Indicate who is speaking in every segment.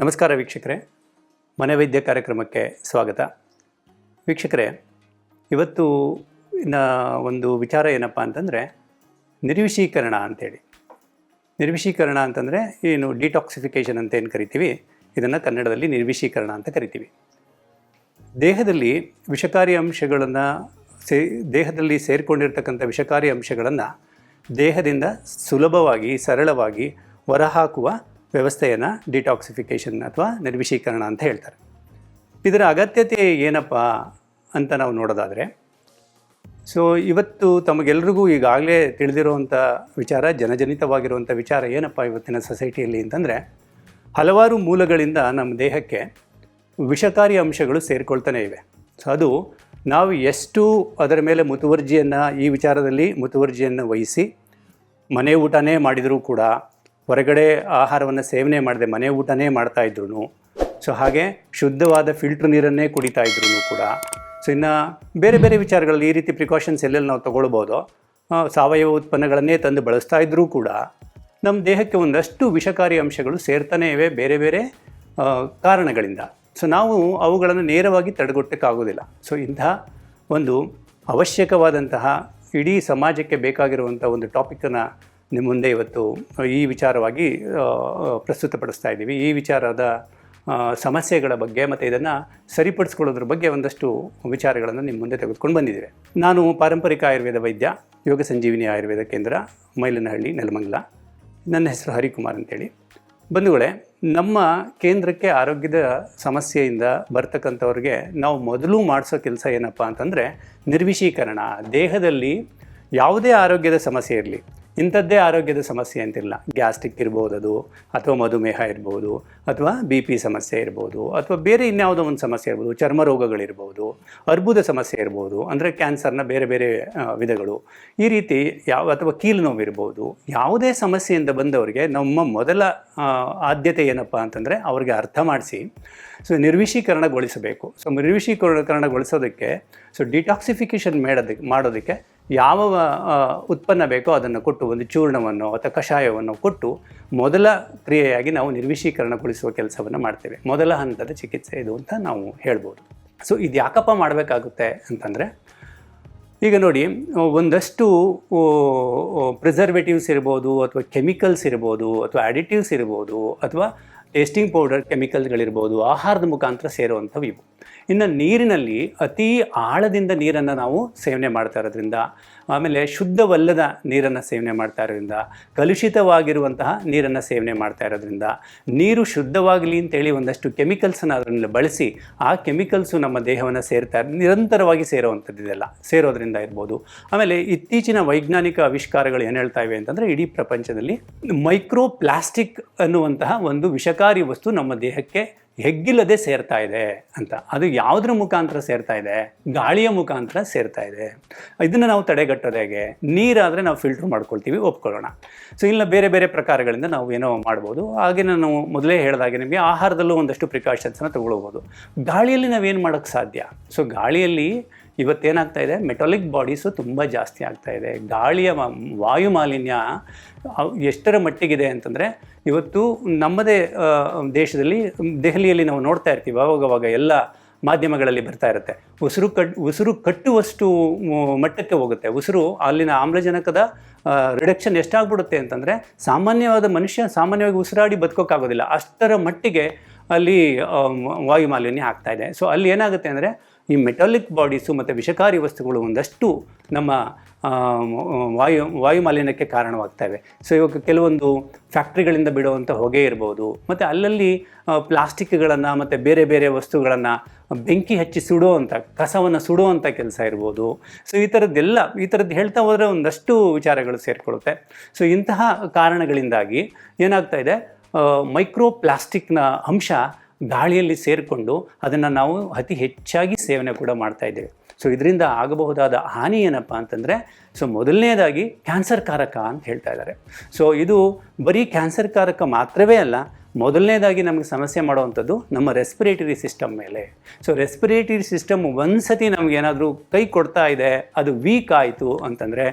Speaker 1: ನಮಸ್ಕಾರ ವೀಕ್ಷಕರೇ. ಮನೆ ವೈದ್ಯ ಕಾರ್ಯಕ್ರಮಕ್ಕೆ ಸ್ವಾಗತ. ವೀಕ್ಷಕರೇ, ಇವತ್ತು ಇನ್ನ ಒಂದು ವಿಚಾರ ಏನಪ್ಪ ಅಂತಂದರೆ, ನಿರ್ವಿಷೀಕರಣ ಅಂತೇಳಿ. ನಿರ್ವಿಷೀಕರಣ ಅಂತಂದರೆ ಏನು ಡಿಟಾಕ್ಸಿಫಿಕೇಷನ್ ಅಂತ ಏನು ಕರಿತೀವಿ? ಇದನ್ನು ಕನ್ನಡದಲ್ಲಿ ನಿರ್ವಿಷೀಕರಣ ಅಂತ ಕರಿತೀವಿ. ದೇಹದಲ್ಲಿ ವಿಷಕಾರಿ ಅಂಶಗಳನ್ನು ಸೇ, ದೇಹದಲ್ಲಿ ಸೇರಿಕೊಂಡಿರ್ತಕ್ಕಂಥ ವಿಷಕಾರಿ ಅಂಶಗಳನ್ನು ದೇಹದಿಂದ ಸುಲಭವಾಗಿ, ಸರಳವಾಗಿ ಹೊರಹಾಕುವ ವ್ಯವಸ್ಥೆಯನ್ನು ಡಿಟಾಕ್ಸಿಫಿಕೇಷನ್ ಅಥವಾ ನಿರ್ವಿಷೀಕರಣ ಅಂತ ಹೇಳ್ತಾರೆ. ಇದರ ಅಗತ್ಯತೆ ಏನಪ್ಪ ಅಂತ ನಾವು ನೋಡೋದಾದರೆ ಸೊ ಇವತ್ತು ತಮಗೆಲ್ರಿಗೂ ಈಗಾಗಲೇ ತಿಳಿದಿರುವಂಥ ವಿಚಾರ ಜನಜನಿತವಾಗಿರುವಂಥ ವಿಚಾರ ಏನಪ್ಪ ಇವತ್ತಿನ ಸೊಸೈಟಿಯಲ್ಲಿ ಅಂತಂದರೆ, ಹಲವಾರು ಮೂಲಗಳಿಂದ ನಮ್ಮ ದೇಹಕ್ಕೆ ವಿಷಕಾರಿ ಅಂಶಗಳು ಸೇರಿಕೊಳ್ತಾನೆ ಇವೆ. ಸೊ ಅದು ನಾವು ಎಷ್ಟು ಅದರ ಮೇಲೆ ಮುತುವರ್ಜಿಯನ್ನು ಈ ವಿಚಾರದಲ್ಲಿ ಮುತುವರ್ಜಿಯನ್ನು ವಹಿಸಿ, ಮನೆ ಊಟನೇ ಮಾಡಿದರೂ ಕೂಡ ಹೊರಗಡೆ ಆಹಾರವನ್ನು ಸೇವನೆ ಮಾಡದೆ ಮನೆ ಊಟನೇ ಮಾಡ್ತಾ ಇದ್ರು ಸೊ ಹಾಗೆ ಶುದ್ಧವಾದ ಫಿಲ್ಟ್ರ್ ನೀರನ್ನೇ ಕುಡಿತಾ ಇದ್ರು ಕೂಡ. ಸೊ ಇನ್ನು ಬೇರೆ ಬೇರೆ ವಿಚಾರಗಳಲ್ಲಿ ಈ ರೀತಿ ಪ್ರಿಕಾಷನ್ಸ್ ಎಲ್ಲೆಲ್ಲಿ ನಾವು ತೊಗೊಳ್ಬೋದು? ಸಾವಯವ ಉತ್ಪನ್ನಗಳನ್ನೇ ತಂದು ಬಳಸ್ತಾ ಇದ್ದರೂ ಕೂಡ ನಮ್ಮ ದೇಹಕ್ಕೆ ಒಂದಷ್ಟು ವಿಷಕಾರಿ ಅಂಶಗಳು ಸೇರ್ತಾನೇ ಇವೆ ಬೇರೆ ಬೇರೆ ಕಾರಣಗಳಿಂದ. ಸೊ ನಾವು ಅವುಗಳನ್ನು ನೇರವಾಗಿ ತಡೆಗಟ್ಟಕ್ಕಾಗೋದಿಲ್ಲ. ಸೊ ಇಂತಹ ಒಂದು ಅವಶ್ಯಕವಾದಂತಹ ಇಡೀ ಸಮಾಜಕ್ಕೆ ಬೇಕಾಗಿರುವಂಥ ಒಂದು ಟಾಪಿಕನ್ನು ನಿಮ್ಮ ಮುಂದೆ ಇವತ್ತು ಈ ವಿಚಾರವಾಗಿ ಪ್ರಸ್ತುತಪಡಿಸ್ತಾ ಇದ್ದೀವಿ. ಈ ವಿಚಾರದ ಸಮಸ್ಯೆಗಳ ಬಗ್ಗೆ ಮತ್ತು ಇದನ್ನು ಸರಿಪಡಿಸ್ಕೊಳ್ಳೋದ್ರ ಬಗ್ಗೆ ಒಂದಷ್ಟು ವಿಚಾರಗಳನ್ನು ನಿಮ್ಮ ಮುಂದೆ ತೆಗೆದುಕೊಂಡು ಬಂದಿದ್ದೇವೆ. ನಾನು ಪಾರಂಪರಿಕ ಆಯುರ್ವೇದ ವೈದ್ಯ, ಯೋಗ ಸಂಜೀವಿನಿ ಆಯುರ್ವೇದ ಕೇಂದ್ರ, ಮೈಲನಹಳ್ಳಿ, ನೆಲಮಂಗಲ. ನನ್ನ ಹೆಸರು ಹರಿಕುಮಾರ್ ಅಂತೇಳಿ. ಬಂಧುಗಳೇ, ನಮ್ಮ ಕೇಂದ್ರಕ್ಕೆ ಆರೋಗ್ಯದ ಸಮಸ್ಯೆಯಿಂದ ಬರ್ತಕ್ಕಂಥವ್ರಿಗೆ ನಾವು ಮೊದಲು ಮಾಡಿಸೋ ಕೆಲಸ ಏನಪ್ಪ ಅಂತಂದರೆ ನಿರ್ವಿಶೀಕರಣ ದೇಹದಲ್ಲಿ ಯಾವುದೇ ಆರೋಗ್ಯದ ಸಮಸ್ಯೆ ಇರಲಿ ಇಂಥದ್ದೇ ಆರೋಗ್ಯದ ಸಮಸ್ಯೆ ಅಂತಿಲ್ಲ. ಗ್ಯಾಸ್ಟ್ರಿಕ್ ಇರ್ಬೋದು ಅದು ಅಥವಾ ಮಧುಮೇಹ ಇರ್ಬೋದು, ಅಥವಾ ಬಿ ಪಿ ಸಮಸ್ಯೆ ಇರ್ಬೋದು, ಅಥವಾ ಬೇರೆ ಇನ್ಯಾವುದೋ ಒಂದು ಸಮಸ್ಯೆ ಇರ್ಬೋದು, ಚರ್ಮ ರೋಗಗಳಿರ್ಬೋದು ಅರ್ಬುದ ಸಮಸ್ಯೆ ಇರ್ಬೋದು, ಅಂದರೆ ಕ್ಯಾನ್ಸರ್ನ ಬೇರೆ ಬೇರೆ ವಿಧಗಳು. ಈ ರೀತಿ ಯಾವ, ಅಥವಾ ಕೀಲು ನೋವು ಇರ್ಬೋದು, ಯಾವುದೇ ಸಮಸ್ಯೆಯಿಂದ ಬಂದವರಿಗೆ ನಮ್ಮ ಮೊದಲ ಆದ್ಯತೆ ಏನಪ್ಪ ಅಂತಂದರೆ ಅವ್ರಿಗೆ ಅರ್ಥ ಮಾಡಿಸಿ, ಸೊ ನಿರ್ವಿಷೀಕರಣಗೊಳಿಸಬೇಕು. ಸೊ ನಿರ್ವಿಷೀಕರಣಗೊಳಿಸೋದಕ್ಕೆ ಸೊ ಡಿಟಾಕ್ಸಿಫಿಕೇಷನ್ ಮಾಡೋದಕ್ಕೆ ಮಾಡೋದಕ್ಕೆ ಯಾವ ಉತ್ಪನ್ನ ಬೇಕೋ ಅದನ್ನು ಕೊಟ್ಟು ಒಂದು ಚೂರ್ಣವನ್ನು ಅಥವಾ ಕಷಾಯವನ್ನು ಕೊಟ್ಟು ಮೊದಲ ಕ್ರಿಯೆಯಾಗಿ ನಾವು ನಿರ್ವಿಷೀಕರಣಗೊಳಿಸುವ ಕೆಲಸವನ್ನು ಮಾಡ್ತೇವೆ. ಮೊದಲ ಹಂತದ ಚಿಕಿತ್ಸೆ ಇದು ಅಂತ ನಾವು ಹೇಳ್ಬೋದು. ಸೊ ಇದು ಯಾಕಪ್ಪ ಮಾಡಬೇಕಾಗುತ್ತೆ ಅಂತಂದರೆ, ಈಗ ನೋಡಿ, ಒಂದಷ್ಟು ಪ್ರಿಸರ್ವೇಟಿವ್ಸ್ ಇರ್ಬೋದು ಅಥವಾ ಕೆಮಿಕಲ್ಸ್ ಇರ್ಬೋದು ಅಥವಾ ಅಡಿಟಿವ್ಸ್ ಇರ್ಬೋದು ಅಥವಾ ಟೇಸ್ಟಿಂಗ್ ಪೌಡರ್ ಕೆಮಿಕಲ್ಗಳಿರ್ಬೋದು ಆಹಾರದ ಮುಖಾಂತರ ಸೇರುವಂಥವು ಇವು. ಇನ್ನು ನೀರಿನಲ್ಲಿ ಅತಿ ಆಳದಿಂದ ನೀರನ್ನು ನಾವು ಸೇವನೆ ಮಾಡ್ತಾ ಇರೋದ್ರಿಂದ ಆಮೇಲೆ ಶುದ್ಧವಲ್ಲದ ನೀರನ್ನು ಸೇವನೆ ಮಾಡ್ತಾ ಇರೋದ್ರಿಂದ, ಕಲುಷಿತವಾಗಿರುವಂತಹ ನೀರನ್ನು ಸೇವನೆ ಮಾಡ್ತಾ ಇರೋದ್ರಿಂದ, ನೀರು ಶುದ್ಧವಾಗಲಿ ಅಂತೇಳಿ ಒಂದಷ್ಟು ಕೆಮಿಕಲ್ಸನ್ನು ಅದರಲ್ಲಿ ಬಳಸಿ, ಆ ಕೆಮಿಕಲ್ಸು ನಮ್ಮ ದೇಹವನ್ನು ಸೇರ್ತಾ, ನಿರಂತರವಾಗಿ ಸೇರೋವಂಥದ್ದು ಇದೆಲ್ಲ. ಸೇರೋದ್ರಿಂದ ಇರ್ಬೋದು. ಆಮೇಲೆ ಇತ್ತೀಚಿನ ವೈಜ್ಞಾನಿಕ ಆವಿಷ್ಕಾರಗಳು ಏನು ಹೇಳ್ತಾ ಇವೆ ಅಂತಂದರೆ, ಇಡೀ ಪ್ರಪಂಚದಲ್ಲಿ ಮೈಕ್ರೋ ಪ್ಲಾಸ್ಟಿಕ್ ಅನ್ನುವಂತಹ ಒಂದು ವಿಷಕಾರಿ ವಸ್ತು ನಮ್ಮ ದೇಹಕ್ಕೆ ಹೆಗ್ಗಿಲ್ಲದೆ ಸೇರ್ತಾ ಇದೆ ಅಂತ. ಅದು ಯಾವುದ್ರ ಮುಖಾಂತರ ಸೇರ್ತಾ ಇದೆ? ಗಾಳಿಯ ಮುಖಾಂತರ ಸೇರ್ತಾ ಇದೆ. ಇದನ್ನು ನಾವು ತಡೆಗಟ್ಟೋದು ಹೇಗೆ? ನೀರಾದರೆ ನಾವು ಫಿಲ್ಟ್ರ್ ಮಾಡ್ಕೊಳ್ತೀವಿ, ಒಪ್ಕೊಳ್ಳೋಣ. ಸೊ ಇಲ್ಲ ಬೇರೆ ಬೇರೆ ಪ್ರಕಾರಗಳಿಂದ ನಾವು ಏನೋ ಮಾಡ್ಬೋದು. ಹಾಗೆ ನಾನು ಮೊದಲೇ ಹೇಳಿದಾಗೆ ನಿಮಗೆ ಆಹಾರದಲ್ಲೂ ಒಂದಷ್ಟು ಪ್ರಿಕಾಷನ್ಸನ್ನು ತಗೊಳ್ಬೋದು. ಗಾಳಿಯಲ್ಲಿ ನಾವೇನು ಮಾಡೋಕ್ಕೆ ಸಾಧ್ಯ? ಸೊ ಗಾಳಿಯಲ್ಲಿ ಇವತ್ತೇನಾಗ್ತಾ ಇದೆ? ಮೆಟಾಲಿಕ್ ಬಾಡೀಸು ತುಂಬ ಜಾಸ್ತಿ ಆಗ್ತಾ ಇದೆ. ಗಾಳಿಯ ವಾಯು ಮಾಲಿನ್ಯ ಎಷ್ಟರ ಮಟ್ಟಿಗಿದೆ ಅಂತಂದರೆ, ಇವತ್ತು ನಮ್ಮದೇ ದೇಶದಲ್ಲಿ, ದೆಹಲಿಯಲ್ಲಿ ನಾವು ನೋಡ್ತಾ ಇರ್ತೀವಿ. ಅವಾಗವಾಗ ಎಲ್ಲ ಮಾಧ್ಯಮಗಳಲ್ಲಿ ಬರ್ತಾ ಇರುತ್ತೆ. ಉಸಿರು ಕಟ್ ಉಸಿರು ಕಟ್ಟುವಷ್ಟು ಮಟ್ಟಕ್ಕೆ ಹೋಗುತ್ತೆ. ಉಸಿರು ಅಲ್ಲಿನ ಆಮ್ಲಜನಕದ ರಿಡಕ್ಷನ್ ಎಷ್ಟಾಗ್ಬಿಡುತ್ತೆ ಅಂತಂದರೆ, ಸಾಮಾನ್ಯವಾದ ಮನುಷ್ಯ ಸಾಮಾನ್ಯವಾಗಿ ಉಸಿರಾಡಿ ಬದುಕೋಕ್ಕಾಗೋದಿಲ್ಲ. ಅಷ್ಟರ ಮಟ್ಟಿಗೆ ಅಲ್ಲಿ ವಾಯುಮಾಲಿನ್ಯ ಆಗ್ತಾ ಇದೆ. ಸೊ ಅಲ್ಲಿ ಏನಾಗುತ್ತೆ ಅಂದರೆ ಈ ಮೆಟಾಲಿಕ್ ಬಾಡೀಸು ಮತ್ತು ವಿಷಕಾರಿ ವಸ್ತುಗಳು ಒಂದಷ್ಟು ನಮ್ಮ ವಾಯು ವಾಯು ಮಾಲಿನ್ಯಕ್ಕೆ ಕಾರಣವಾಗ್ತವೆ. ಸೊ ಇವಾಗ ಕೆಲವೊಂದು ಫ್ಯಾಕ್ಟ್ರಿಗಳಿಂದ ಬಿಡುವಂಥ ಹೊಗೆ ಇರ್ಬೋದು, ಮತ್ತು ಅಲ್ಲಲ್ಲಿ ಪ್ಲಾಸ್ಟಿಕ್ಗಳನ್ನು ಮತ್ತು ಬೇರೆ ಬೇರೆ ವಸ್ತುಗಳನ್ನು ಬೆಂಕಿ ಹಚ್ಚಿ ಸುಡುವಂಥ, ಕಸವನ್ನು ಸುಡುವಂಥ ಕೆಲಸ ಇರ್ಬೋದು. ಸೊ ಈ ಥರದ್ದೆಲ್ಲ, ಈ ಥರದ್ದು ಹೇಳ್ತಾ ಹೋದರೆ ಒಂದಷ್ಟು ವಿಚಾರಗಳು ಸೇರಿಕೊಳ್ಳುತ್ತೆ. ಸೊ ಇಂತಹ ಕಾರಣಗಳಿಂದಾಗಿ ಏನಾಗ್ತಾ ಇದೆ? ಮೈಕ್ರೋ ಪ್ಲಾಸ್ಟಿಕ್ನ ಅಂಶ ಗಾಳಿಯಲ್ಲಿ ಸೇರಿಕೊಂಡು ಅದನ್ನು ನಾವು ಅತಿ ಹೆಚ್ಚಾಗಿ ಸೇವನೆ ಕೂಡ ಮಾಡ್ತಾ ಇದ್ದೇವೆ. ಸೊ ಇದರಿಂದ ಆಗಬಹುದಾದ ಹಾನಿ ಏನಪ್ಪ ಅಂತಂದರೆ ಸೊ ಮೊದಲನೇದಾಗಿ ಕ್ಯಾನ್ಸರ್ ಕಾರಕ ಅಂತ ಹೇಳ್ತಾ ಇದ್ದಾರೆ. ಸೊ ಇದು ಬರೀ ಕ್ಯಾನ್ಸರ್ ಕಾರಕ ಮಾತ್ರವೇ ಅಲ್ಲ, ಮೊದಲನೇದಾಗಿ ನಮಗೆ ಸಮಸ್ಯೆ ಮಾಡುವಂಥದ್ದು ನಮ್ಮ ರೆಸ್ಪಿರೇಟರಿ ಸಿಸ್ಟಮ್ ಮೇಲೆ. ಸೊ ರೆಸ್ಪಿರೇಟರಿ ಸಿಸ್ಟಮ್ ಒಂದು ಸತಿ ನಮಗೇನಾದರೂ ಕೈ ಕೊಡ್ತಾ ಇದೆ, ಅದು ವೀಕ್ ಆಯಿತು ಅಂತಂದರೆ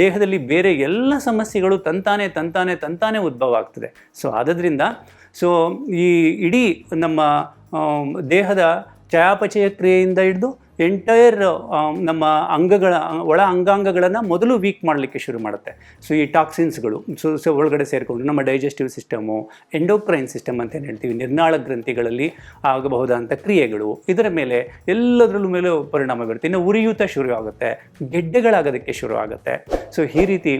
Speaker 1: ದೇಹದಲ್ಲಿ ಬೇರೆ ಎಲ್ಲ ಸಮಸ್ಯೆಗಳು ತಂತಾನೆ ತಂತಾನೆ ತಂತಾನೆ ಉದ್ಭವ ಆಗ್ತದೆ. ಸೊ ಆದ್ದರಿಂದ ಸೊ ಈ ಇಡೀ ನಮ್ಮ ದೇಹದ ಚಯಾಪಚಯ ಕ್ರಿಯೆಯಿಂದ ಹಿಡಿದು ಎಂಟೈರ್ ನಮ್ಮ ಅಂಗಗಳ, ಒಳ ಅಂಗಾಂಗಗಳನ್ನು ಮೊದಲು ವೀಕ್ ಮಾಡಲಿಕ್ಕೆ ಶುರು ಮಾಡುತ್ತೆ. ಸೊ ಈ ಟಾಕ್ಸಿನ್ಸ್ಗಳು ಸೊ ಸೊ ಒಳಗಡೆ ಸೇರಿಕೊಂಡು ನಮ್ಮ ಡೈಜೆಸ್ಟಿವ್ ಸಿಸ್ಟಮು ಎಂಡೋಕ್ರೈನ್ ಸಿಸ್ಟಮ್ ಅಂತ ಏನು ಹೇಳ್ತೀವಿ, ನಿರ್ನಾಳ ಗ್ರಂಥಿಗಳಲ್ಲಿ ಆಗಬಹುದಾದಂಥ ಕ್ರಿಯೆಗಳು, ಇದರ ಮೇಲೆ ಎಲ್ಲದರಲ್ಲೂ ಮೇಲೆ ಪರಿಣಾಮ ಬೀರುತ್ತೆ. ಇನ್ನು ಉರಿಯೂತ ಶುರು ಗೆಡ್ಡೆಗಳಾಗೋದಕ್ಕೆ ಶುರು ಆಗುತ್ತೆ. ಸೊ ಈ ರೀತಿ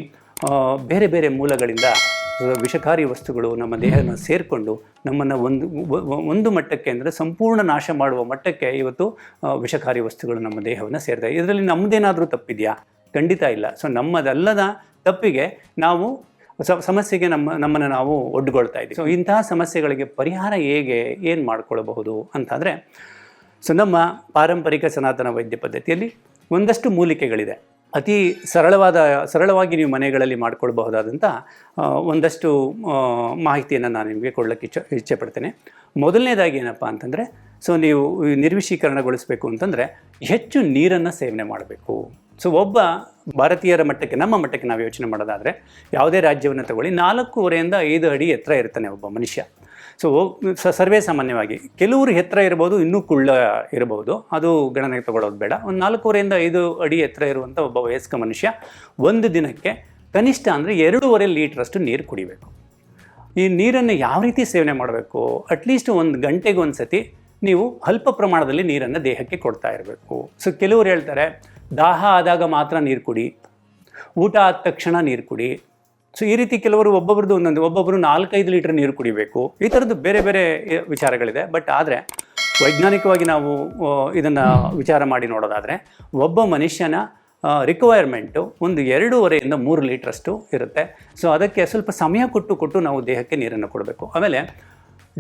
Speaker 1: ಬೇರೆ ಬೇರೆ ಮೂಲಗಳಿಂದ ವಿಷಕಾರಿ ವಸ್ತುಗಳು ನಮ್ಮ ದೇಹನ ಸೇರಿಕೊಂಡು ನಮ್ಮನ್ನು ಒಂದು ಒಂದು ಮಟ್ಟಕ್ಕೆ ಅಂದರೆ ಸಂಪೂರ್ಣ ನಾಶ ಮಾಡುವ ಮಟ್ಟಕ್ಕೆ ಇವತ್ತು ವಿಷಕಾರಿ ವಸ್ತುಗಳು ನಮ್ಮ ದೇಹವನ್ನು ಸೇರ್ತವೆ ಇದರಲ್ಲಿ ನಮ್ಮದೇನಾದರೂ ತಪ್ಪಿದೆಯಾ? ಖಂಡಿತ ಇಲ್ಲ. ಸೊ ನಮ್ಮದಲ್ಲದ ತಪ್ಪಿಗೆ ನಾವು ಸ- ಸಮಸ್ಯೆಗೆ ನಮ್ಮ ನಮ್ಮನ್ನು ನಾವು ಒಡ್ಡುಗೊಳ್ತಾ ಇದ್ದೀವಿ. ಸೊ ಇಂತಹ ಸಮಸ್ಯೆಗಳಿಗೆ ಪರಿಹಾರ ಹೇಗೆ ಏನು ಮಾಡಿಕೊಳ್ಳಬಹುದು ಅಂತಂದರೆ ಸೊ ನಮ್ಮ ಪಾರಂಪರಿಕ ಸನಾತನ ವೈದ್ಯ ಪದ್ಧತಿಯಲ್ಲಿ ಒಂದಷ್ಟು ಮೂಲಿಕೆಗಳಿದೆ. ಅತಿ ಸರಳವಾದ, ಸರಳವಾಗಿ ನೀವು ಮನೆಗಳಲ್ಲಿ ಮಾಡ್ಕೊಳ್ಬಹುದಾದಂಥ ಒಂದಷ್ಟು ಮಾಹಿತಿಯನ್ನು ನಾನು ನಿಮಗೆ ಕೊಡಲಿಕ್ಕೆ ಇಚ್ಛ, ಇಚ್ಛೆ ಪಡ್ತೇನೆ. ಮೊದಲನೇದಾಗಿ ಏನಪ್ಪ ಅಂತಂದರೆ, ಸೊ ನೀವು ನಿರ್ವಿಶೀಕರಣಗೊಳಿಸಬೇಕು ಅಂತಂದರೆ, ಹೆಚ್ಚು ನೀರನ್ನು ಸೇವನೆ ಮಾಡಬೇಕು. ಸೊ ಒಬ್ಬ ಭಾರತೀಯರ ಮಟ್ಟಕ್ಕೆ, ನಮ್ಮ ಮಟ್ಟಕ್ಕೆ ನಾವು ಯೋಚನೆ ಮಾಡೋದಾದರೆ, ಯಾವುದೇ ರಾಜ್ಯವನ್ನು ತಗೊಳ್ಳಿ, ನಾಲ್ಕೂವರೆಯಿಂದ ಐದು ಅಡಿ ಎತ್ತರ ಇರ್ತಾನೆ ಒಬ್ಬ ಮನುಷ್ಯ. ಸೊ, ಸರ್ವೇ ಸಾಮಾನ್ಯವಾಗಿ. ಕೆಲವರು ಎತ್ತರ ಇರ್ಬೋದು, ಇನ್ನೂ ಕುಳ್ಳ ಇರಬಹುದು ಅದು ಗಣನೆಗೆ ತಗೊಳ್ಳೋದು ಬೇಡ. ಒಂದು ನಾಲ್ಕೂವರೆಯಿಂದ ಐದು ಅಡಿ ಎತ್ತರ ಇರುವಂಥ ಒಬ್ಬ ವಯಸ್ಕ ಮನುಷ್ಯ ಒಂದು ದಿನಕ್ಕೆ ಕನಿಷ್ಠ ಅಂದರೆ ಎರಡೂವರೆ ಲೀಟ್ರಷ್ಟು ನೀರು ಕುಡಿಬೇಕು. ಈ ನೀರನ್ನು ಯಾವ ರೀತಿ ಸೇವನೆ ಮಾಡಬೇಕು? ಅಟ್ಲೀಸ್ಟ್ ಒಂದು ಗಂಟೆಗೆ ಒಂದು ಸತಿ ನೀವು ಅಲ್ಪ ಪ್ರಮಾಣದಲ್ಲಿ ನೀರನ್ನು ದೇಹಕ್ಕೆ ಕೊಡ್ತಾ ಇರಬೇಕು. ಸೊ ಕೆಲವರು ಹೇಳ್ತಾರೆ, ದಾಹ ಆದಾಗ ಮಾತ್ರ ನೀರು ಕುಡಿ, ಊಟ ಆದ ತಕ್ಷಣ ನೀರು ಕುಡಿ ಸೊ ಈ ರೀತಿ ಕೆಲವರು ಒಬ್ಬೊಬ್ರದ್ದು ಒಂದೊಂದು ಒಬ್ಬೊಬ್ಬರು ನಾಲ್ಕೈದು ಲೀಟರ್ ನೀರು ಕುಡಿಬೇಕು. ಈ ಥರದ್ದು ಬೇರೆ ಬೇರೆ ವಿಚಾರಗಳಿದೆ. ಬಟ್ ಆದರೆ, ವೈಜ್ಞಾನಿಕವಾಗಿ ನಾವು ಇದನ್ನು ವಿಚಾರ ಮಾಡಿ ನೋಡೋದಾದರೆ, ಒಬ್ಬ ಮನುಷ್ಯನ ರಿಕ್ವೈರ್ಮೆಂಟು ಒಂದು ಎರಡೂವರೆಯಿಂದ ಮೂರು ಲೀಟ್ರಷ್ಟು ಇರುತ್ತೆ. ಸೊ ಅದಕ್ಕೆ ಸ್ವಲ್ಪ ಸಮಯ ಕೊಟ್ಟು ಕೊಟ್ಟು ನಾವು ದೇಹಕ್ಕೆ ನೀರನ್ನು ಕೊಡಬೇಕು. ಆಮೇಲೆ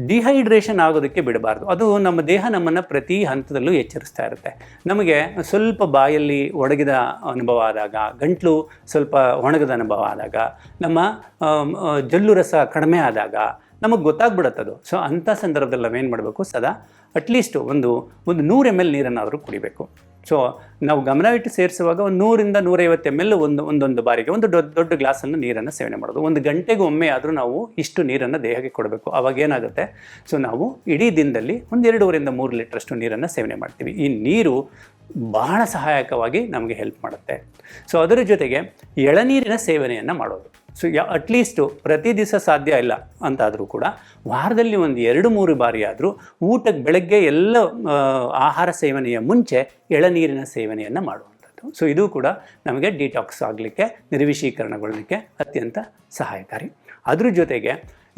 Speaker 1: ಡಿಹೈಡ್ರೇಷನ್ ಆಗೋದಕ್ಕೆ ಬಿಡಬಾರ್ದು. ಅದು ನಮ್ಮ ದೇಹ ನಮ್ಮನ್ನು ಪ್ರತಿ ಹಂತದಲ್ಲೂ ಎಚ್ಚರಿಸ್ತಾ ಇರುತ್ತೆ. ನಮಗೆ ಸ್ವಲ್ಪ ಬಾಯಲ್ಲಿ ಒಣಗಿದ ಅನುಭವ ಆದಾಗ, ಗಂಟ್ಲು ಸ್ವಲ್ಪ ಒಣಗದ ಅನುಭವ ಆದಾಗ, ನಮ್ಮ ಜಲ್ಲು ರಸ ಕಡಿಮೆ ಆದಾಗ ನಮಗೆ ಗೊತ್ತಾಗ್ಬಿಡತ್ತದು ಸೊ ಅಂಥ ಸಂದರ್ಭದಲ್ಲಿ ನಾವೇನು ಮಾಡಬೇಕು? ಸದಾ ಅಟ್ಲೀಸ್ಟ್ ಒಂದು ಒಂದು ನೂರು ಎಂ ಎಲ್ ನೀರನ್ನಾದರೂ ಕುಡಿಬೇಕು. ಸೊ ನಾವು ಗಮನವಿಟ್ಟು ಸೇರಿಸುವಾಗ ಒಂದು ನೂರಿಂದ ನೂರೈವತ್ತು ಎಂ ಎಲ್ ಒಂದು, ಒಂದೊಂದು ಬಾರಿಗೆ, ಒಂದು ದೊಡ್ಡ ದೊಡ್ಡ ಗ್ಲಾಸನ್ನು ನೀರನ್ನು ಸೇವನೆ ಮಾಡೋದು. ಒಂದು ಗಂಟೆಗೆ ಒಮ್ಮೆ ಆದರೂ ನಾವು ಇಷ್ಟು ನೀರನ್ನು ದೇಹಕ್ಕೆ ಕೊಡಬೇಕು. ಅವಾಗ ಏನಾಗುತ್ತೆ? ಸೊ ನಾವು ಇಡೀ ದಿನದಲ್ಲಿ ಒಂದು ಎರಡೂವರೆಯಿಂದ ಮೂರು ಲೀಟ್ರಷ್ಟು ನೀರನ್ನು ಸೇವನೆ ಮಾಡ್ತೀವಿ. ಈ ನೀರು ಬಹಳ ಸಹಾಯಕವಾಗಿ ನಮಗೆ ಹೆಲ್ಪ್ ಮಾಡುತ್ತೆ. ಸೊ ಅದರ ಜೊತೆಗೆ ಎಳನೀರಿನ ಸೇವನೆಯನ್ನು ಮಾಡೋದು. ಸೊ ಯಾ ಅಟ್ಲೀಸ್ಟು ಪ್ರತಿ ದಿವಸ ಸಾಧ್ಯ ಇಲ್ಲ ಅಂತಾದರೂ ಕೂಡ ವಾರದಲ್ಲಿ ಒಂದು ಎರಡು ಮೂರು ಬಾರಿ ಆದರೂ ಊಟಕ್ಕೆ ಬೆಳಗ್ಗೆ ಎಲ್ಲ ಆಹಾರ ಸೇವನೆಯ ಮುಂಚೆ ಎಳನೀರಿನ ಸೇವನೆಯನ್ನು ಮಾಡುವಂಥದ್ದು. ಸೊ ಇದು ಕೂಡ ನಮಗೆ ಡಿಟಾಕ್ಸ್ ಆಗಲಿಕ್ಕೆ ನಿರ್ವಿಶೀಕರಣಗೊಳ್ಳಲಿಕ್ಕೆ ಅತ್ಯಂತ ಸಹಾಯಕಾರಿ. ಅದ್ರ ಜೊತೆಗೆ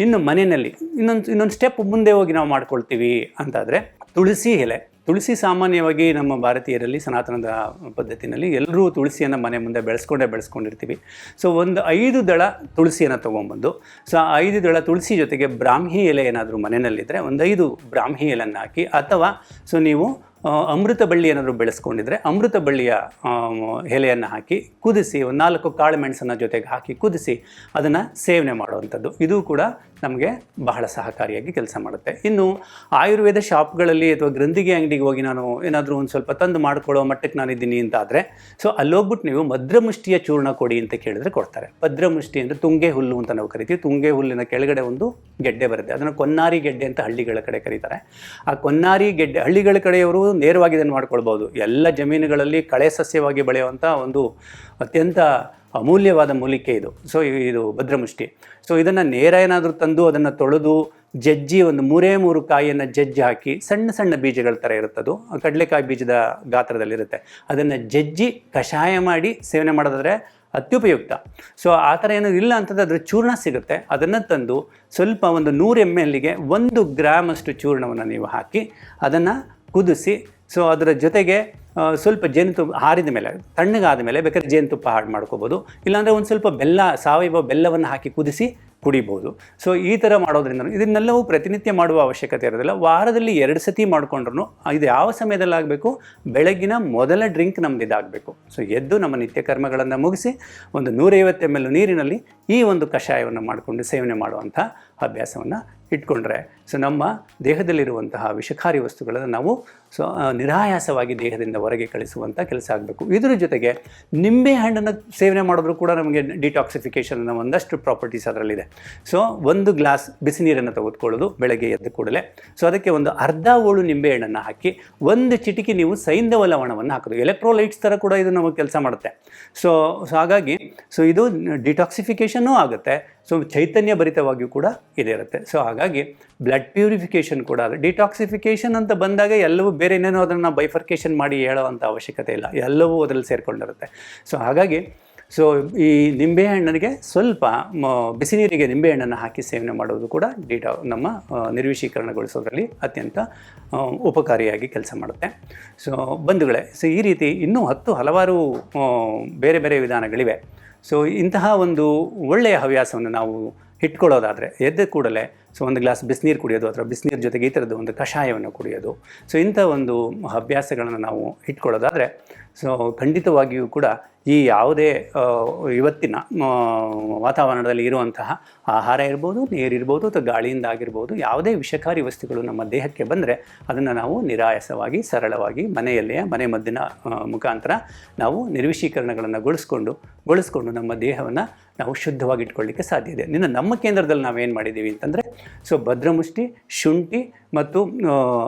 Speaker 1: ಇನ್ನು ಮನೆಯಲ್ಲಿ ಇನ್ನೊಂದು ಇನ್ನೊಂದು ಸ್ಟೆಪ್ ಮುಂದೆ ಹೋಗಿ ನಾವು ಮಾಡ್ಕೊಳ್ತೀವಿ ಅಂತಾದರೆ ತುಳಸಿ ಎಲೆ. ತುಳಸಿ ಸಾಮಾನ್ಯವಾಗಿ ನಮ್ಮ ಭಾರತೀಯರಲ್ಲಿ ಸನಾತನದ ಪದ್ಧತಿನಲ್ಲಿ ಎಲ್ಲರೂ ತುಳಸಿಯನ್ನು ಮನೆ ಮುಂದೆ ಬೆಳೆಸ್ಕೊಂಡೇ ಬೆಳೆಸ್ಕೊಂಡಿರ್ತೀವಿ. ಸೊ ಒಂದು ಐದು ದಳ ತುಳಸಿಯನ್ನು ತೊಗೊಂಬಂದು ಸೊ ಆ ಐದು ದಳ ತುಳಸಿ ಜೊತೆಗೆ ಬ್ರಾಹ್ಮಿ ಎಲೆ ಏನಾದರೂ ಮನೆಯಲ್ಲಿದ್ದರೆ ಒಂದು ಐದು ಬ್ರಾಹ್ಮಿ ಎಲೆಯನ್ನು ಹಾಕಿ ಅಥವಾ ಸೊ ನೀವು ಅಮೃತ ಬಳ್ಳಿ ಏನಾದರೂ ಬೆಳೆಸ್ಕೊಂಡಿದ್ರೆ ಅಮೃತ ಬಳ್ಳಿಯ ಎಲೆಯನ್ನು ಹಾಕಿ ಕುದಿಸಿ ಒಂದು ನಾಲ್ಕು ಕಾಳು ಮೆಣಸನ್ನು ಜೊತೆಗೆ ಹಾಕಿ ಕುದಿಸಿ ಅದನ್ನು ಸೇವನೆ ಮಾಡುವಂಥದ್ದು. ಇದು ಕೂಡ ನಮಗೆ ಬಹಳ ಸಹಕಾರಿಯಾಗಿ ಕೆಲಸ ಮಾಡುತ್ತೆ. ಇನ್ನು ಆಯುರ್ವೇದ ಶಾಪ್ಗಳಲ್ಲಿ ಅಥವಾ ಗ್ರಂಥಿಗೆ ಅಂಗಡಿಗೆ ಹೋಗಿ ನಾನು ಏನಾದರೂ ಒಂದು ಸ್ವಲ್ಪ ತಂದು ಮಾಡ್ಕೊಳ್ಳೋ ಮಟ್ಟಕ್ಕೆ ನಾನಿದ್ದೀನಿ ಅಂತ ಆದರೆ ಸೊ ಅಲ್ಲೋಗ್ಬಿಟ್ಟು ನೀವು ಮದ್ರಮುಷ್ಟಿಯ ಚೂರ್ಣ ಕೊಡಿ ಅಂತ ಕೇಳಿದ್ರೆ ಕೊಡ್ತಾರೆ. ಭದ್ರಮುಷ್ಟಿ ಅಂದರೆ ತುಂಗೆ ಹುಲ್ಲು ಅಂತ ನಾವು ಕರಿತೀವಿ. ತುಂಗೆ ಹುಲ್ಲಿನ ಕೆಳಗಡೆ ಒಂದು ಗೆಡ್ಡೆ ಬರುತ್ತೆ. ಅದನ್ನು ಕೊನ್ನಾರಿ ಗೆಡ್ಡೆ ಅಂತ ಹಳ್ಳಿಗಳ ಕಡೆ ಕರೀತಾರೆ. ಆ ಕೊನ್ನಾರಿ ಗೆಡ್ಡೆ ಹಳ್ಳಿಗಳ ಕಡೆಯವರು ನೇರವಾಗಿ ಇದನ್ನು ಮಾಡ್ಕೊಳ್ಬೋದು ಎಲ್ಲ ಜಮೀನುಗಳಲ್ಲಿ ಕಳೆ ಸಸ್ಯವಾಗಿ ಬೆಳೆಯುವಂಥ ಒಂದು ಅತ್ಯಂತ ಅಮೂಲ್ಯವಾದ ಮೂಲಿಕೆ ಇದು. ಸೊ ಇದು ಭದ್ರಮುಷ್ಟಿ. ಸೊ ಇದನ್ನು ನೇರ ಏನಾದರೂ ತಂದು ಅದನ್ನು ತೊಳೆದು ಜಜ್ಜಿ ಒಂದು ಮೂರೇ ಮೂರು ಕಾಯಿಯನ್ನು ಜಜ್ಜಿ ಹಾಕಿ ಸಣ್ಣ ಸಣ್ಣ ಬೀಜಗಳ ಥರ ಇರುತ್ತದು ಕಡಲೆಕಾಯಿ ಬೀಜದ ಗಾತ್ರದಲ್ಲಿರುತ್ತೆ. ಅದನ್ನು ಜಜ್ಜಿ ಕಷಾಯ ಮಾಡಿ ಸೇವನೆ ಮಾಡೋದಾದರೆ ಅತ್ಯುಪಯುಕ್ತ. ಸೊ ಆ ಥರ ಏನೂ ಇಲ್ಲ ಅಂತಂದರೆ ಅದರ ಚೂರ್ಣ ಸಿಗುತ್ತೆ. ಅದನ್ನು ತಂದು ಸ್ವಲ್ಪ ಒಂದು ನೂರು ಎಂ ಎಲ್ಗೆ ಒಂದು ಗ್ರಾಮಷ್ಟು ಚೂರ್ಣವನ್ನು ನೀವು ಹಾಕಿ ಅದನ್ನು ಕುದಿಸಿ ಸೊ ಅದರ ಜೊತೆಗೆ ಸ್ವಲ್ಪ ಜೇನುತುಪ್ಪ ಹಾರಿದ ಮೇಲೆ, ತಣ್ಣಗಾದ ಮೇಲೆ ಬೇಕಾದ್ರೆ ಜೇನುತುಪ್ಪ ಹಾಡು ಮಾಡ್ಕೋಬೋದು. ಇಲ್ಲಾಂದರೆ ಒಂದು ಸ್ವಲ್ಪ ಬೆಲ್ಲ, ಸಾವಯವ ಬೆಲ್ಲವನ್ನು ಹಾಕಿ ಕುದಿಸಿ ಕುಡಿಬೋದು. ಸೊ ಈ ಥರ ಮಾಡೋದ್ರಿಂದ ಇದನ್ನೆಲ್ಲವೂ ಪ್ರತಿನಿತ್ಯ ಮಾಡುವ ಅವಶ್ಯಕತೆ ಇರೋದಿಲ್ಲ. ವಾರದಲ್ಲಿ ಎರಡು ಸತಿ ಮಾಡಿಕೊಂಡ್ರು ಇದು ಯಾವ ಸಮಯದಲ್ಲಿ ಆಗಬೇಕು? ಬೆಳಗಿನ ಮೊದಲ ಡ್ರಿಂಕ್ ನಮ್ದು ಇದಾಗಬೇಕು. ಸೊ ಎದ್ದು ನಮ್ಮ ನಿತ್ಯ ಕರ್ಮಗಳನ್ನು ಮುಗಿಸಿ, ಒಂದು ನೂರೈವತ್ತು ಎಂ ಎಲ್ ನೀರಿನಲ್ಲಿ ಈ ಒಂದು ಕಷಾಯವನ್ನು ಮಾಡಿಕೊಂಡು ಸೇವನೆ ಮಾಡುವಂಥ ಅಭ್ಯಾಸವನ್ನು ಇಟ್ಕೊಂಡ್ರೆ ಸೊ ನಮ್ಮ ದೇಹದಲ್ಲಿರುವಂತಹ ವಿಷಕಾರಿ ವಸ್ತುಗಳನ್ನು ನಾವು ಸೊ ನಿರಾಯಾಸವಾಗಿ ದೇಹದಿಂದ ಹೊರಗೆ ಕಳಿಸುವಂಥ ಕೆಲಸ ಆಗಬೇಕು. ಇದರ ಜೊತೆಗೆ ನಿಂಬೆ ಹಣ್ಣನ್ನು ಸೇವನೆ ಮಾಡಿದ್ರು ಕೂಡ ನಮಗೆ ಡಿಟಾಕ್ಸಿಫಿಕೇಷನ್ ಅನ್ನೋ ಒಂದಷ್ಟು ಪ್ರಾಪರ್ಟೀಸ್ ಅದರಲ್ಲಿದೆ. ಸೊ ಒಂದು ಗ್ಲಾಸ್ ಬಿಸಿ ನೀರನ್ನು ತೆಗೆದುಕೊಳ್ಳೋದು ಬೆಳಗ್ಗೆ ಎದ್ದ ಕೂಡಲೇ. ಸೊ ಅದಕ್ಕೆ ಒಂದು ಅರ್ಧ ಓಳು ನಿಂಬೆ ಹಣ್ಣನ್ನು ಹಾಕಿ, ಒಂದು ಚಿಟಿಕೆ ನೀವು ಸೈಂಧವ ಲವಣವನ್ನು ಹಾಕೋದು. ಎಲೆಕ್ಟ್ರೋಲೈಟ್ಸ್ ಥರ ಕೂಡ ಇದು ನಮಗೆ ಕೆಲಸ ಮಾಡುತ್ತೆ. ಸೊ ಸೊ ಹಾಗಾಗಿ ಸೊ ಇದು ಡಿಟಾಕ್ಸಿಫಿಕೇಷನ್ನೂ ಆಗುತ್ತೆ. ಸೊ ಚೈತನ್ಯ ಭರಿತವಾಗಿಯೂ ಕೂಡ ಇದೇ ಇರುತ್ತೆ ಸೊ ಹಾಗಾಗಿ ಬ್ಲಡ್ ಪ್ಯೂರಿಫಿಕೇಷನ್ ಕೂಡ ಡಿಟಾಕ್ಸಿಫಿಕೇಷನ್ ಅಂತ ಬಂದಾಗ ಎಲ್ಲವೂ ಬೇರೆ ಏನೇನೋ ಅದನ್ನು ಬೈಫರ್ಕೇಷನ್ ಮಾಡಿ ಹೇಳೋವಂಥ ಅವಶ್ಯಕತೆ ಇಲ್ಲ. ಎಲ್ಲವೂ ಅದರಲ್ಲಿ ಸೇರಿಕೊಂಡಿರುತ್ತೆ. ಸೊ ಹಾಗಾಗಿ ಸೊ ಈ ನಿಂಬೆಹಣ್ಣನಿಗೆ ಸ್ವಲ್ಪ ಬಿಸಿ ನೀರಿಗೆ ನಿಂಬೆಹಣ್ಣನ್ನು ಹಾಕಿ ಸೇವನೆ ಮಾಡೋದು ಕೂಡ ಡೀಟಾ ನಮ್ಮ ನಿರ್ವಿಶೀಕರಣಗೊಳಿಸೋದ್ರಲ್ಲಿ ಅತ್ಯಂತ ಉಪಕಾರಿಯಾಗಿ ಕೆಲಸ ಮಾಡುತ್ತೆ. ಸೊ ಬಂಧುಗಳೇ ಸೊ ಈ ರೀತಿ ಇನ್ನೂ ಹತ್ತು ಹಲವಾರು ಬೇರೆ ಬೇರೆ ವಿಧಾನಗಳಿವೆ. ಸೊ ಇಂತಹ ಒಂದು ಒಳ್ಳೆಯ ಹವ್ಯಾಸವನ್ನು ನಾವು ಇಟ್ಕೊಳ್ಳೋದಾದರೆ ಎದ್ದ ಕೂಡಲೇ, ಸೊ ಒಂದು ಗ್ಲಾಸ್ ಬಿಸಿನೀರು ಕುಡಿಯೋದು ಅಥವಾ ಬಿಸಿನೀರು ಜೊತೆಗೆ ಈ ಥರದ್ದು ಒಂದು ಕಷಾಯವನ್ನು ಕುಡಿಯೋದು. ಸೊ ಇಂಥ ಒಂದು ಅಭ್ಯಾಸಗಳನ್ನು ನಾವು ಇಟ್ಕೊಳ್ಳೋದಾದರೆ, ಸೊ ಖಂಡಿತವಾಗಿಯೂ ಕೂಡ ಈ ಯಾವುದೇ ಇವತ್ತಿನ ವಾತಾವರಣದಲ್ಲಿ ಇರುವಂತಹ ಆಹಾರ ಇರ್ಬೋದು ನೀರಿರ್ಬೋದು ಅಥವಾ ಗಾಳಿಯಿಂದ ಆಗಿರ್ಬೋದು, ಯಾವುದೇ ವಿಷಕಾರಿ ವಸ್ತುಗಳು ನಮ್ಮ ದೇಹಕ್ಕೆ ಬಂದರೆ ಅದನ್ನು ನಾವು ನಿರಾಯಾಸವಾಗಿ, ಸರಳವಾಗಿ ಮನೆಯಲ್ಲೇ, ಮನೆ ಮದ್ದಿನ ಮುಖಾಂತರ ನಾವು ನಿರ್ವಿಷೀಕರಣಗಳನ್ನು ಗೊಳಿಸ್ಕೊಂಡು ಗೊಳಿಸ್ಕೊಂಡು ನಮ್ಮ ದೇಹವನ್ನು ನಾವು ಶುದ್ಧವಾಗಿ ಇಟ್ಕೊಳ್ಳಿಕ್ಕೆ ಸಾಧ್ಯ ಇದೆ. ನಿನ್ನ ನಮ್ಮ ಕೇಂದ್ರದಲ್ಲಿ ನಾವೇನು ಮಾಡಿದ್ದೀವಿ ಅಂತಂದರೆ, ಸೊ ಭದ್ರಮುಷ್ಟಿ, ಶುಂಠಿ ಮತ್ತು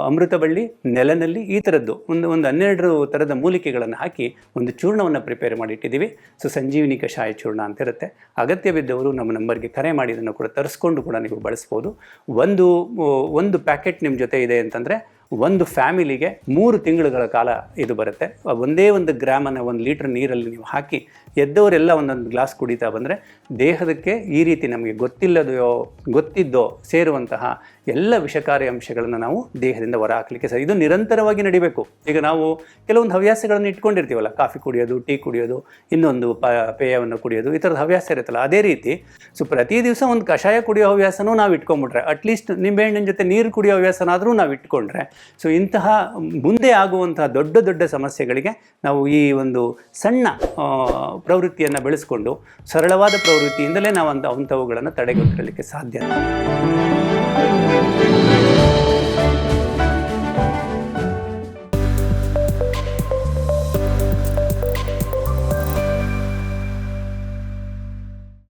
Speaker 1: ಅಮೃತಬಳ್ಳಿ ನೆಲನಲ್ಲಿ ಈ ಥರದ್ದು ಒಂದು ಒಂದು ಹನ್ನೆರಡು ಥರದ ಮೂಲಿಕೆಗಳನ್ನು ಹಾಕಿ ಒಂದು ಚೂರ್ಣವನ್ನು ಪ್ರಿಪೇರ್ ಮಾಡಿ ಇಟ್ಟಿದ್ದೀವಿ. ಸೊ ಸಂಜೀವಿನಿ ಕಷಾಯ ಚೂರ್ಣ ಅಂತ ಇರುತ್ತೆ. ಅಗತ್ಯವಿದ್ದವರು ನಮ್ಮ ನಂಬರ್ಗೆ ಕರೆ ಮಾಡಿದ್ದನ್ನು ಕೂಡ ತರಿಸ್ಕೊಂಡು ಕೂಡ ನೀವು ಬಳಸ್ಬೋದು. ಒಂದು ಒಂದು ಪ್ಯಾಕೆಟ್ ನಿಮ್ಮ ಜೊತೆ ಇದೆ ಅಂತಂದರೆ ಒಂದು ಫ್ಯಾಮಿಲಿಗೆ ಮೂರು ತಿಂಗಳುಗಳ ಕಾಲ ಇದು ಬರುತ್ತೆ. ಒಂದೇ ಒಂದು ಗ್ರಾಮನ್ನು ಒಂದು ಲೀಟ್ರ್ ನೀರಲ್ಲಿ ನೀವು ಹಾಕಿ ಎದ್ದವರೆಲ್ಲ ಒಂದೊಂದು ಗ್ಲಾಸ್ ಕುಡಿತಾ ಬಂದರೆ ದೇಹದಕ್ಕೆ ಈ ರೀತಿ ನಮಗೆ ಗೊತ್ತಿಲ್ಲದೆಯೋ, ಗೊತ್ತಿದ್ದೋ ಸೇರುವಂತಹ ಎಲ್ಲ ವಿಷಕಾರಿ ಅಂಶಗಳನ್ನು ನಾವು ದೇಹದಿಂದ ಹೊರ ಹಾಕಲಿಕ್ಕೆ ಸರಿ. ಇದು ನಿರಂತರವಾಗಿ ನಡಿಬೇಕು. ಈಗ ನಾವು ಕೆಲವೊಂದು ಹವ್ಯಾಸಗಳನ್ನು ಇಟ್ಕೊಂಡಿರ್ತೀವಲ್ಲ, ಕಾಫಿ ಕುಡಿಯೋದು, ಟೀ ಕುಡಿಯೋದು, ಇನ್ನೊಂದು ಪ, ಪೇಯವನ್ನು ಕುಡಿಯೋದು, ಈ ಥರದ ಹವ್ಯಾಸ ಇರುತ್ತಲ್ಲ, ಅದೇ ರೀತಿ ಸೊ ಪ್ರತಿ ದಿವಸ ಒಂದು ಕಷಾಯ ಕುಡಿಯೋ ಹವ್ಯಾಸನೂ ನಾವು ಇಟ್ಕೊಂಡ್ಬಿಟ್ರೆ ಅಟ್ಲೀಸ್ಟ್ ನಿಂಬೆಹಣ್ಣಿನ ಜೊತೆ ನೀರು ಕುಡಿಯೋ ಹವ್ಯಾಸನಾದರೂ ನಾವು ಇಟ್ಕೊಂಡ್ರೆ, ಸೊ ಇಂತಹ ಮುಂದೆ ಆಗುವಂತಹ ದೊಡ್ಡ ದೊಡ್ಡ ಸಮಸ್ಯೆಗಳಿಗೆ ನಾವು ಈ ಒಂದು ಸಣ್ಣ ಪ್ರವೃತ್ತಿಯನ್ನು ಬೆಳೆಸ್ಕೊಂಡು ಸರಳವಾದ ಪ್ರವೃತ್ತಿಯಿಂದಲೇ ನಾವು ಅಂತ ಅಂಥವುಗಳನ್ನು ತಡೆಗಟ್ಟಲಿಕ್ಕೆ ಸಾಧ್ಯ. Música